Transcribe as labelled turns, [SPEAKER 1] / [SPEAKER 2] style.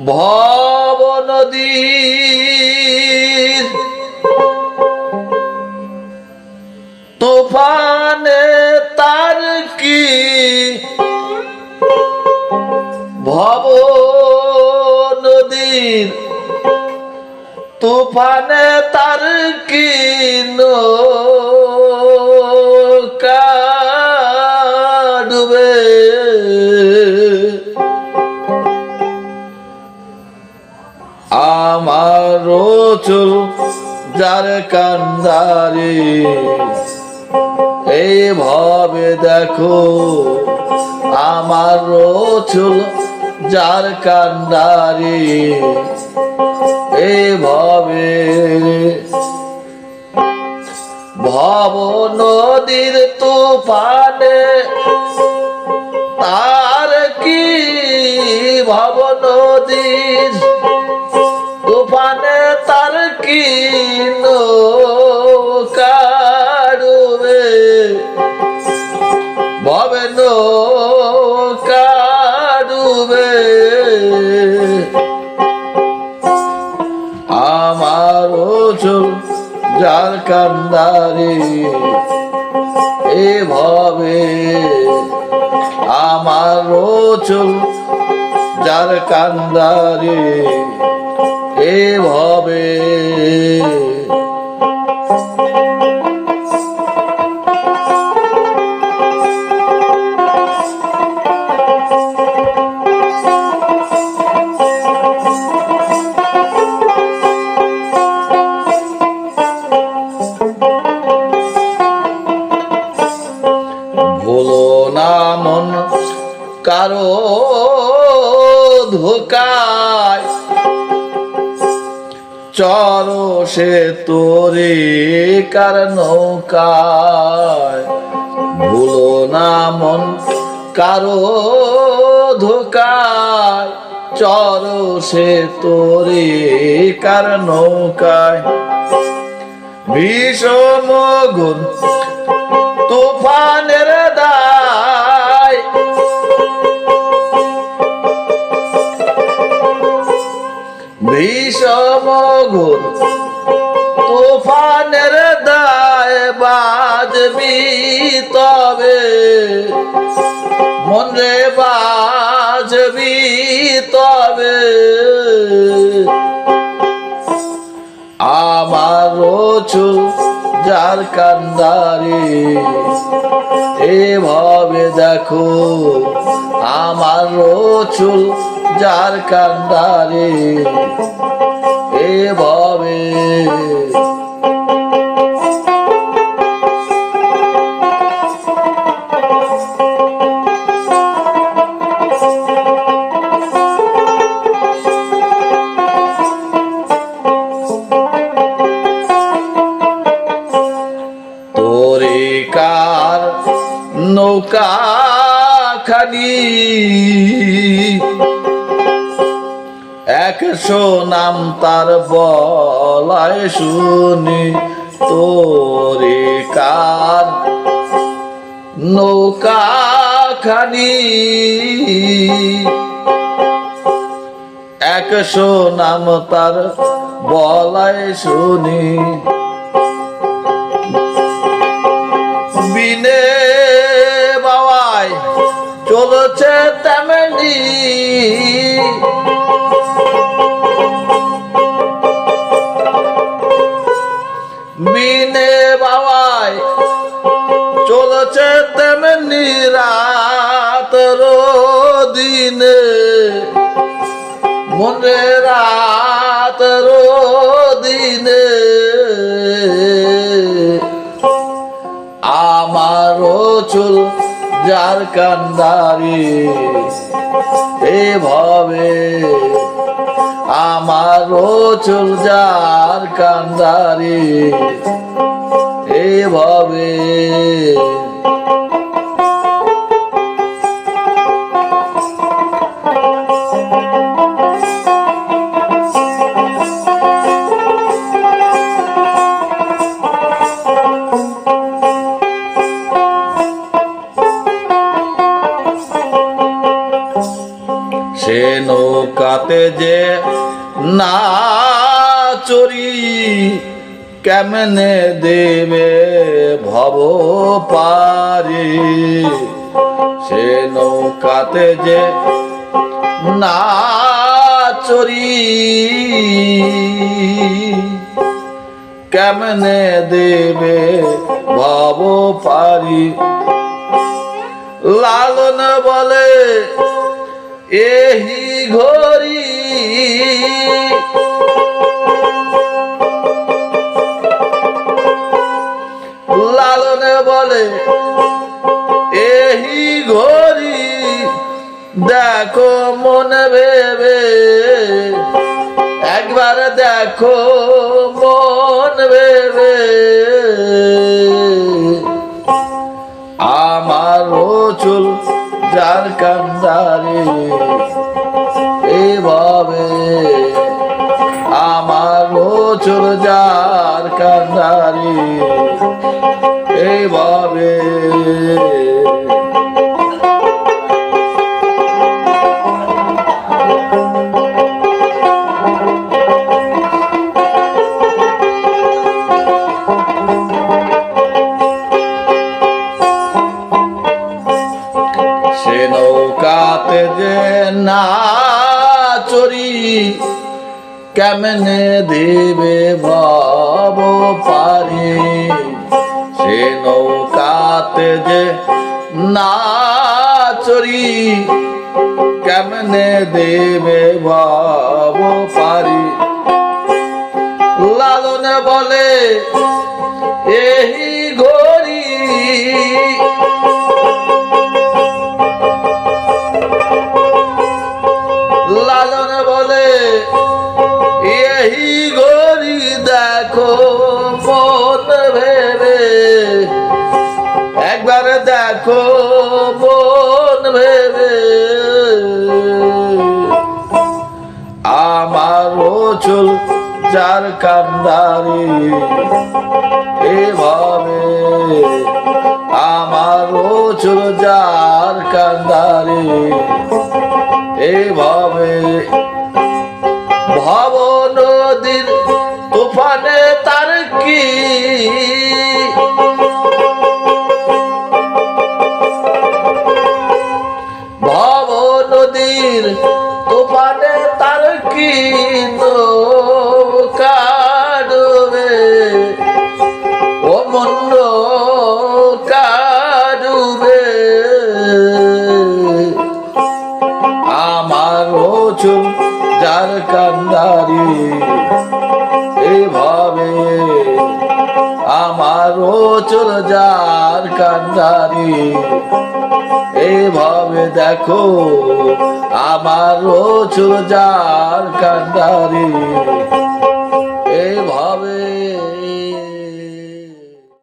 [SPEAKER 1] ভব নদীর তুফানে তার কি ভব নদীর তুফানে তার কি নৌকা আমার চুল যার কান্দারে। এই ভাবে দেখো আমার চুল যার কান্দারে। এই ভাবে ভব নদীর তুফানে তার কি ভব নদীর তুফানে তার কি কাড়বে ভবে কাড়বে আমার চুল যার কান্দারে এভাবে আমার চুল যার কান্দারে এভাবে। কারও চর সে তোরে কার নৌকায়? ভুলো না মন কারও ধোকায়। চর সে তোরে কার নৌকায়? ভীষণ গুণ তুফানের দায় ভীষণ গুণ তুফানের দায় বাজবি তবে। মন বাজবি তবে। আমার চুল যার কান্দারে, এভাবে দেখো আমার চুল যার কান্দারে। তোরে কার নৌকা খানি? একশো নাম তার বলায় শুনি, তোরে কার নৌকা খানি? একশো নাম তার বলায় শুনি। বিনে বাবাই চলছে মনে রাত দিনে আমারও চুল যার কান্দারি এভাবে আমারও চুল যার কান্দারি এভাবে সে নৌকাতে যে না চরি কেমনে দেবে ভব পারি? সে নৌকাতে যে না চরি কেমনে দেবে ভব পারি? লালন বলে এহি ঘড়ি। লালন বলে, এহি ঘড়ি, দেখো মন ভেবে। একবার দেখো মন ভেবে। আমার চুল যার কান্দারে এভাবে আমার বছর যার কান্দারে এইভাবে কেমনে দেবে ভাব পারি? সে নৌকাতে যে না চরি কেমনে দেবে ভাব পারি? লালনে বলে এই দেখো মন ভেবে। আমার চুল যার কান্দারি, এভাবে আমার চুল যার কান্দারি এইভাবে ভব নদীর তুফানে চুল যার কান্দারি। এইভাবে দেখো আমার চুল যার কান্দারি।